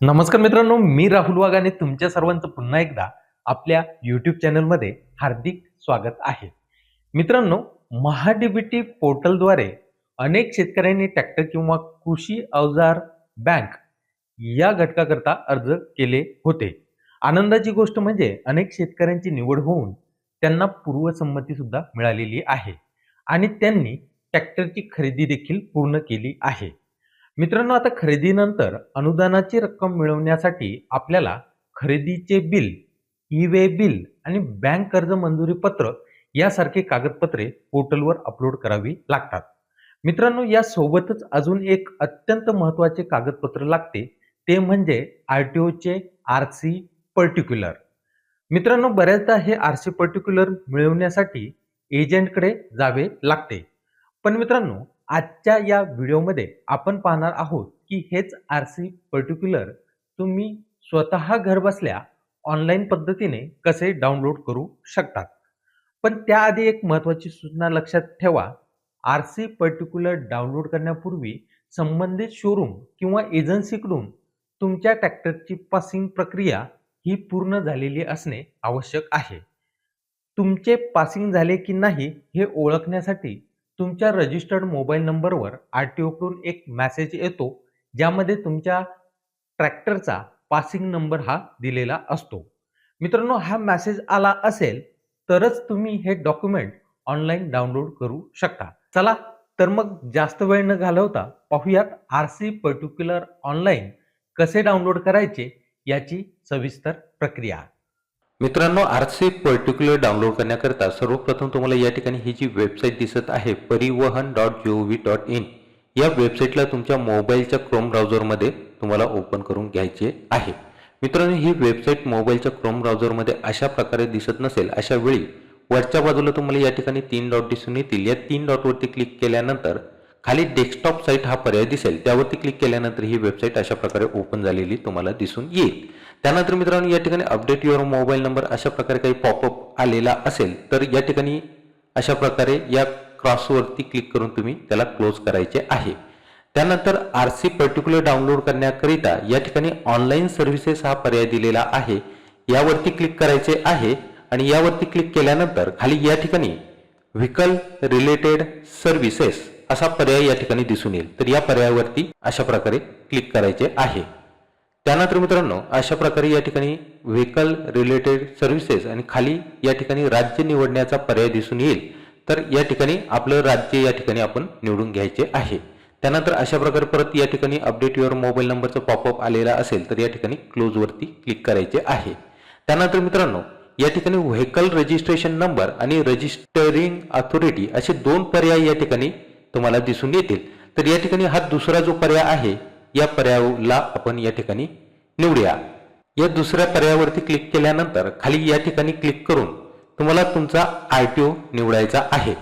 नमस्कार मित्रांनो मी राहुल वाघ आणि तुमच्या सर्वांचं पुन्हा एकदा आपल्या युट्यूब चॅनलमध्ये हार्दिक स्वागत आहे. मित्रांनो महाडीबीटी पोर्टलद्वारे अनेक शेतकऱ्यांनी ट्रॅक्टर किंवा कृषी अवजार बँक या घटकाकरता अर्ज केले होते. आनंदाची गोष्ट म्हणजे अनेक शेतकऱ्यांची निवड होऊन त्यांना पूर्वसंमती सुद्धा मिळालेली आहे आणि त्यांनी ट्रॅक्टरची खरेदी देखील पूर्ण केली आहे. मित्रांनो आता खरेदीनंतर अनुदानाची रक्कम मिळवण्यासाठी आपल्याला खरेदीचे बिल ई वे बिल आणि बँक कर्ज मंजुरी पत्र यासारखी कागदपत्रे पोर्टलवर अपलोड करावी लागतात. मित्रांनो या सोबतच अजून एक अत्यंत महत्त्वाचे कागदपत्र लागते. ते म्हणजे आर टी ओचे आर सी पर्टिक्युलर. मित्रांनो बऱ्याचदा हे आर सी पर्टिक्युलर मिळवण्यासाठी एजंटकडे जावे लागते. पण मित्रांनो आजच्या या व्हिडिओमध्ये आपण पाहणार आहोत की हेच आर सी पर्टिक्युलर तुम्ही स्वतः घरबसल्या ऑनलाईन पद्धतीने कसे डाउनलोड करू शकतात. पण त्याआधी एक महत्त्वाची सूचना लक्षात ठेवा. आर सी पर्टिक्युलर डाउनलोड करण्यापूर्वी संबंधित शोरूम किंवा एजन्सीकडून तुमच्या ट्रॅक्टरची पासिंग प्रक्रिया ही पूर्ण झालेली असणे आवश्यक आहे. तुमचे पासिंग झाले की नाही हे ओळखण्यासाठी तुमच्या रजिस्टर्ड मोबाईल नंबरवर आर टी ओकडून एक मॅसेज येतो ज्यामध्ये तुमच्या ट्रॅक्टरचा पासिंग नंबर हा दिलेला असतो. मित्रांनो हा मॅसेज आला असेल तरच तुम्ही हे डॉक्युमेंट ऑनलाईन डाउनलोड करू शकता. चला तर मग जास्त वेळ न घालवता पाहूयात आर सी पर्टिक्युलर ऑनलाईन कसे डाउनलोड करायचे याची सविस्तर प्रक्रिया. मित्रांनो आर सी पर्टिक्युलर डाउनलोड करण्याकरता सर्वप्रथम तुम्हाला या ठिकाणी ही जी वेबसाईट दिसत आहे Parivahan dot G O V dot in या वेबसाईटला तुमच्या मोबाईलच्या क्रोम ब्राउझरमध्ये तुम्हाला ओपन करून घ्यायचे आहे. मित्रांनो ही वेबसाईट मोबाईलच्या क्रोम ब्राउझरमध्ये अशा प्रकारे दिसत नसेल अशा वेळी वरच्या बाजूला तुम्हाला या ठिकाणी तीन डॉट दिसून येतील. या तीन डॉटवरती क्लिक केल्यानंतर खाली डेस्कटॉप साईट हा पर्याय दिसेल. त्यावरती क्लिक केल्यानंतर ही वेबसाईट अशा प्रकारे ओपन झालेली तुम्हाला दिसून येईल. त्यानंतर मित्रांनो या ठिकाणी अपडेट युअर मोबाईल नंबर अशा प्रकारे काही पॉपअप आलेला असेल तर या ठिकाणी अशा प्रकारे या क्रॉसवरती क्लिक करून तुम्ही त्याला क्लोज करायचे आहे. त्यानंतर आर सी पर्टिक्युलर डाउनलोड करण्याकरिता या ठिकाणी ऑनलाईन सर्व्हिसेस हा पर्याय दिलेला आहे. यावरती क्लिक करायचे आहे आणि यावरती क्लिक केल्यानंतर खाली या ठिकाणी व्हीकल रिलेटेड सर्व्हिसेस असा पर्याय या ठिकाणी दिसून येईल. तर या पर्यायावरती अशा प्रकारे क्लिक करायचे आहे. त्यानंतर मित्रांनो अशा प्रकारे या ठिकाणी व्हेकल रिलेटेड सर्व्हिसेस आणि खाली या ठिकाणी राज्य निवडण्याचा पर्याय दिसून येईल. तर या ठिकाणी आपलं राज्य या ठिकाणी आपण निवडून घ्यायचे आहे. त्यानंतर अशा प्रकारे परत या ठिकाणी अपडेट युअर मोबाईल नंबरचं पॉपअप आलेला असेल तर या ठिकाणी क्लोजवरती क्लिक करायचे आहे. त्यानंतर मित्रांनो या ठिकाणी व्हेकल रजिस्ट्रेशन नंबर आणि रजिस्टरिंग अथॉरिटी असे दोन पर्याय या ठिकाणी तुम्हाला दिसून येतील. तर या ठिकाणी हा दुसरा जो पर्याय आहे या पर्यायाला आपण या ठिकाणी निवडूया. या दुसऱ्या पर्यायावरती क्लिक केल्यानंतर खाली या ठिकाणी क्लिक करून तुम्हाला तुमचा आर टी ओ निवडायचा आहे.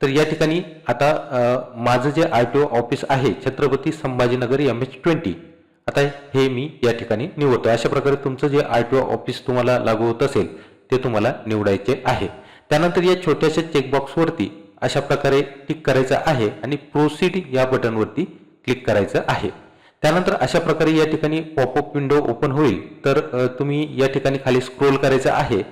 तर या ठिकाणी आता माझं जे आर टी ओ ऑफिस आहे Chhatrapati Sambhajinagar M H twenty आता हे मी या ठिकाणी निवडतो अशा प्रकारे तुमचं जे आर टी ओ ऑफिस तुम्हाला लागू होत असेल ते तुम्हाला निवडायचे आहे. त्यानंतर या छोट्याशा चेकबॉक्सवरती अशा प्रकारे टिक करायचं आहे आणि प्रोसीड या बटनवरती क्लिक करायचं आहे. त्यानंतर अशा प्रकारे या ठिकाणी पॉपअप विंडो ओपन होईल. तर तुम्ही या ठिकाणी खाली स्क्रोल करायचं आहे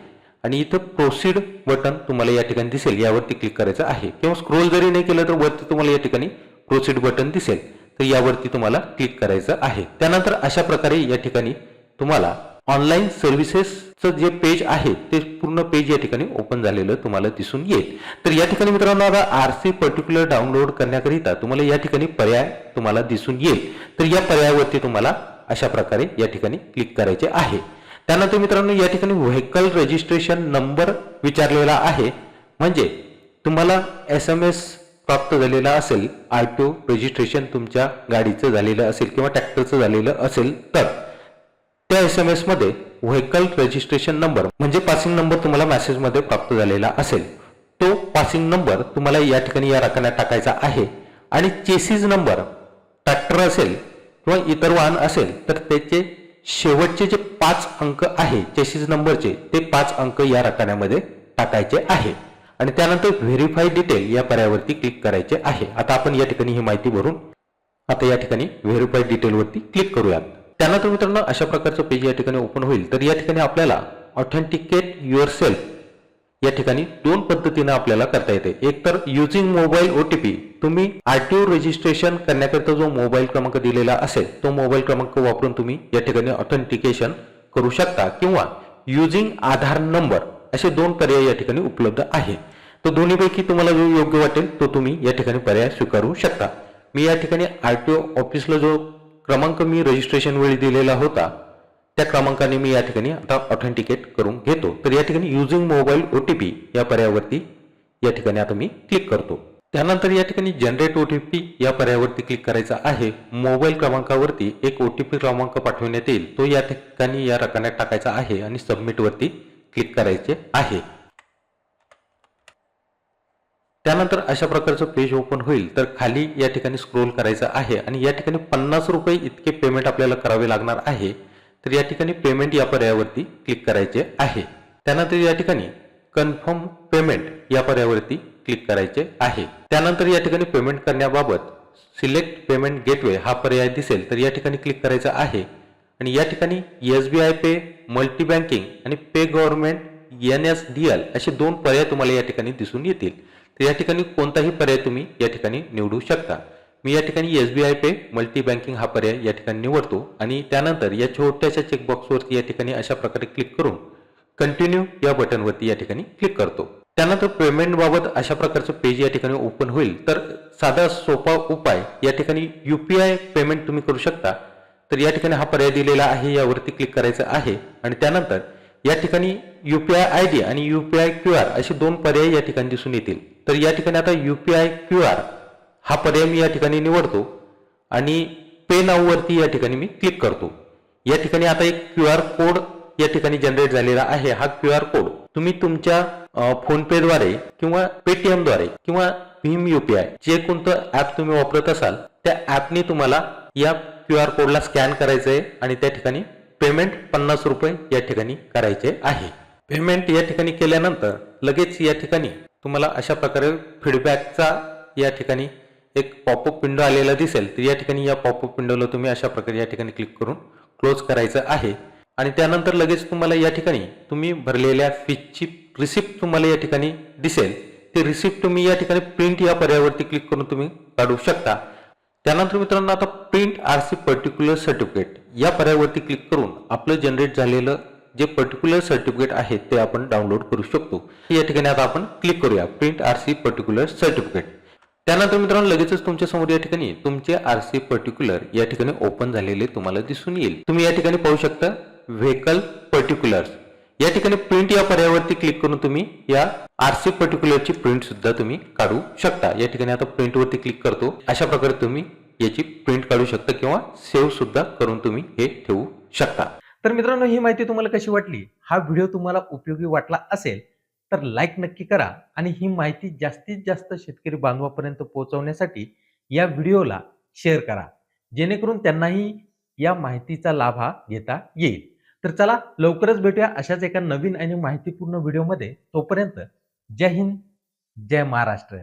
आणि इथं प्रोसीड बटन तुम्हाला या ठिकाणी दिसेल. यावरती क्लिक करायचं आहे. किंवा स्क्रोल जरी नाही केलं तर वरती तुम्हाला या ठिकाणी प्रोसीड बटन दिसेल. तर यावरती तुम्हाला क्लिक करायचं आहे. त्यानंतर अशा प्रकारे या ठिकाणी तुम्हाला ऑनलाईन सर्व्हिसेसचं जे पेज आहे ते पूर्ण पेज या ठिकाणी ओपन झालेलं तुम्हाला दिसून येईल. तर या ठिकाणी मित्रांनो आता आर सी पर्टिक्युलर डाउनलोड करण्याकरिता तुम्हाला या ठिकाणी पर्याय तुम्हाला दिसून येईल. तर या पर्यायावरती तुम्हाला अशा प्रकारे या ठिकाणी क्लिक करायचे आहे. त्यानंतर मित्रांनो या ठिकाणी व्हेकल रजिस्ट्रेशन नंबर विचारलेला आहे. म्हणजे तुम्हाला एस एम एस प्राप्त झालेला असेल आर टी ओ रजिस्ट्रेशन तुमच्या गाडीचं झालेलं असेल किंवा ट्रॅक्टरचं झालेलं असेल तर. त्या एस एम एसमध्ये व्हेकल रजिस्ट्रेशन नंबर म्हणजे पासिंग नंबर तुम्हाला मेसेजमध्ये प्राप्त झालेला असेल. तो पासिंग नंबर तुम्हाला या ठिकाणी या रकान्यात टाकायचा आहे. आणि चेसिस नंबर ट्रॅक्टर असेल किंवा इतर वाहन असेल तर त्याचे शेवटचे जे पाच अंक आहे चेसिस नंबरचे ते पाच अंक या रकान्यामध्ये टाकायचे आहे. आणि त्यानंतर व्हेरीफाय डिटेल या पर्यायावरती क्लिक करायचे आहे. आता आपण या ठिकाणी ही माहिती भरून आता या ठिकाणी व्हेरीफाय डिटेलवरती क्लिक करूयात. त्यानंतर मित्रांनो अशा प्रकारचं पेज या ठिकाणी ओपन होईल. तर या ठिकाणी आपल्याला ऑथेंटिकेट युअर सेल्फ या ठिकाणी दोन पद्धतीने आपल्याला करता येते. एक तर युजिंग मोबाईल ओटीपी तुम्ही आरटीओ रजिस्ट्रेशन करण्याकरिता जो मोबाईल क्रमांक दिलेला असेल तो मोबाईल क्रमांक वापरून तुम्ही या ठिकाणी ऑथेंटिकेशन करू शकता किंवा युजिंग आधार नंबर असे दोन पर्याय या ठिकाणी उपलब्ध आहे. तर दोन्हीपैकी तुम्हाला जो योग्य वाटेल तो तुम्ही या ठिकाणी पर्याय स्वीकारू शकता. मी या ठिकाणी आरटीओ ऑफिसला जो क्रमांक मी रजिस्ट्रेशन वेळी दिलेला होता. त्या क्रमांकाने मी या ठिकाणी आता ऑथेंटिकेट करून घेतो. तर या ठिकाणी using mobile O T P या पर्यायावरती या ठिकाणी आता मी क्लिक करतो. त्यानंतर या ठिकाणी जनरेट ओ टी पी या पर्यायावरती क्लिक करायचा आहे. मोबाईल क्रमांकावरती एक ओ टी पी क्रमांक पाठवण्यात येईल. तो या ठिकाणी या रकान्यात टाकायचा आहे आणि सबमिटवरती क्लिक करायचे आहे. त्यानंतर अशा प्रकारचं पेज ओपन होईल तर खाली या ठिकाणी स्क्रोल करायचं आहे आणि या ठिकाणी पन्नास रुपये इतके पेमेंट आपल्याला करावे लागणार आहे तर या ठिकाणी पेमेंट या पर्यायावरती क्लिक करायचे आहे. त्यानंतर या ठिकाणी कन्फर्म पेमेंट या पर्यायावरती क्लिक करायचे आहे. त्यानंतर या ठिकाणी पेमेंट करण्याबाबत सिलेक्ट पेमेंट गेटवे हा पर्याय दिसेल तर या ठिकाणी क्लिक करायचा आहे. आणि या ठिकाणी S B I pay multi banking आणि pay government N S D L असे दोन पर्याय तुम्हाला या ठिकाणी दिसून येतील. तर या ठिकाणी कोणताही पर्याय तुम्ही या ठिकाणी निवडू शकता मी या ठिकाणी S B I pay multi banking हा पर्याय या ठिकाणी निवडतो आणि त्यानंतर या छोट्याशा चेकबॉक्सवरती या ठिकाणी अशा प्रकारे क्लिक करून कंटिन्यू या बटनवरती या ठिकाणी क्लिक करतो त्यानंतर पेमेंट बाबत अशा प्रकारचं पेज या ठिकाणी ओपन होईल तर साधा सोपा उपाय या ठिकाणी युपीआय पेमेंट तुम्ही करू शकता तर या ठिकाणी हा पर्याय दिलेला आहे यावरती क्लिक करायचं आहे आणि त्यानंतर या ठिकाणी युपीआय आय डी आणि युपीआय क्यू आर असे दोन पर्याय या ठिकाणी दिसून येतील तर या ठिकाणी आता U P I Q R हा पर्याय मी या ठिकाणी निवडतो आणि पे नाववरती या ठिकाणी मी क्लिक करतो. या ठिकाणी आता एक क्यू आर कोड या ठिकाणी जनरेट झालेला आहे. हा क्यू आर कोड तुम्ही तुमच्या फोनपेद्वारे द्वारे किंवा पेटीएमद्वारे किंवा भीम युपीआय जे कोणतं ऍप तुम्ही वापरत असाल त्या ऍपने तुम्हाला या क्यू आर कोडला स्कॅन करायचं आहे आणि त्या ठिकाणी पेमेंट पन्नास रुपये या ठिकाणी करायचे आहे. पेमेंट या ठिकाणी केल्यानंतर लगेच या ठिकाणी तुम्हाला अशा प्रकारे फीडबॅकचा या ठिकाणी एक पॉपअप विंडो आलेला दिसेल. तर या ठिकाणी या पॉपअप विंडोला तुम्ही अशा प्रकारे या ठिकाणी क्लिक करून क्लोज करायचं आहे. आणि त्यानंतर लगेच तुम्हाला या ठिकाणी तुम्ही भरलेल्या फीजची रिसिप्ट तुम्हाला या ठिकाणी दिसेल. ते रिसिप्ट तुम्ही या ठिकाणी प्रिंट या पर्यायावरती क्लिक करून तुम्ही काढू शकता. त्यानंतर मित्रांनो आता print R C particular certificate या पर्यायावरती क्लिक करून आपलं जनरेट झालेलं जे पर्टिक्युलर सर्टिफिकेट आहे ते आपण डाउनलोड करू शकतो. या ठिकाणी आता आपण क्लिक करूया print R C particular certificate त्यानंतर मित्रांनो लगेचच तुमच्यासमोर या ठिकाणी तुमचे आर सी पर्टिक्युलर या ठिकाणी ओपन झालेले तुम्हाला दिसून येईल. तुम्ही या ठिकाणी पाहू शकता व्हेकल पर्टिक्युलर्स या ठिकाणी प्रिंट या पर्यायावरती क्लिक करून तुम्ही या आर सी पर्टिक्युलरची प्रिंट सुद्धा तुम्ही काढू शकता. या ठिकाणी आता प्रिंट वरती क्लिक करतो. अशा प्रकारे तुम्ही याची प्रिंट काढू शकता किंवा सेव्ह सुद्धा करून तुम्ही हे ठेवू शकता. तर मित्रांनो ही माहिती तुम्हाला कशी वाटली? हा व्हिडिओ तुम्हाला उपयोगी वाटला असेल तर लाईक नक्की करा आणि ही माहिती जास्तीत जास्त शेतकरी बांधवापर्यंत पोहोचवण्यासाठी या व्हिडिओला शेअर करा. जेणेकरून त्यांनाही या माहितीचा लाभ हा घेता येईल. तर चला लवकरच भेटूया अशाच एका नवीन आणि माहितीपूर्ण व्हिडिओमध्ये. तोपर्यंत जय हिंद जय महाराष्ट्र.